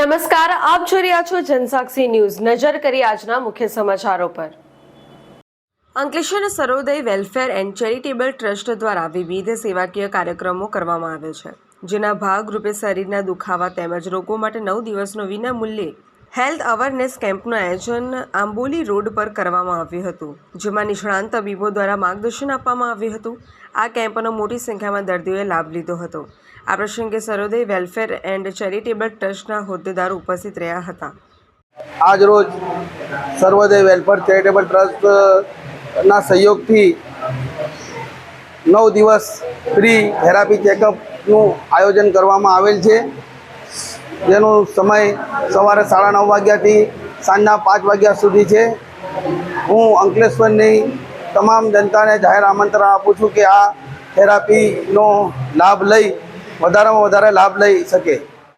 નમસ્કાર, આપ જોઈ રહ્યા છો જનસાક્ષી ન્યૂઝ. નજર કરી આજના મુખ્ય સમાચારો પર. Ankleshwar Sarvodaya welfare and charitable trust દ્વારા વિવિધ સેવાકીય કાર્યક્રમો કરવામાં આવે છે, જેના ભાગરૂપે શરીરના દુખાવા તેમજ રોગો માટે નવ દિવસનો વિનામૂલ્યે હેલ્થ અવેરનેસ કેમ્પનું આયોજન આંબોલી રોડ પર કરવામાં આવ્યું હતું, જેમાં નિષ્ણાંત તબીબો દ્વારા માર્ગદર્શન આપવામાં આવ્યું હતું. આ કેમ્પનો મોટી સંખ્યામાં દર્દીઓએ લાભ લીધો હતો. આ પ્રસંગે સર્વોદય વેલફેર એન્ડ ચેરિટેબલ ટ્રસ્ટના હોદ્દેદારો ઉપસ્થિત રહ્યા હતા. આજ રોજ સર્વોદય વેલફેર ચેરિટેબલ ટ્રસ્ટના સહયોગથી નવ દિવસ ફ્રી થેરાપી ચેકઅપનું આયોજન કરવામાં આવેલ છે. જેનો સમય સવારે સાડા નવ વાગ્યાથી સાંજના પાંચ વાગ્યા સુધી છે. હું અંકલેશ્વરની તમામ જનતાને જાહેર આમંત્રણ આપું છું કે આ થેરાપીનો લાભ લઈ, વધારેમાં વધારે લાભ લઈ શકે.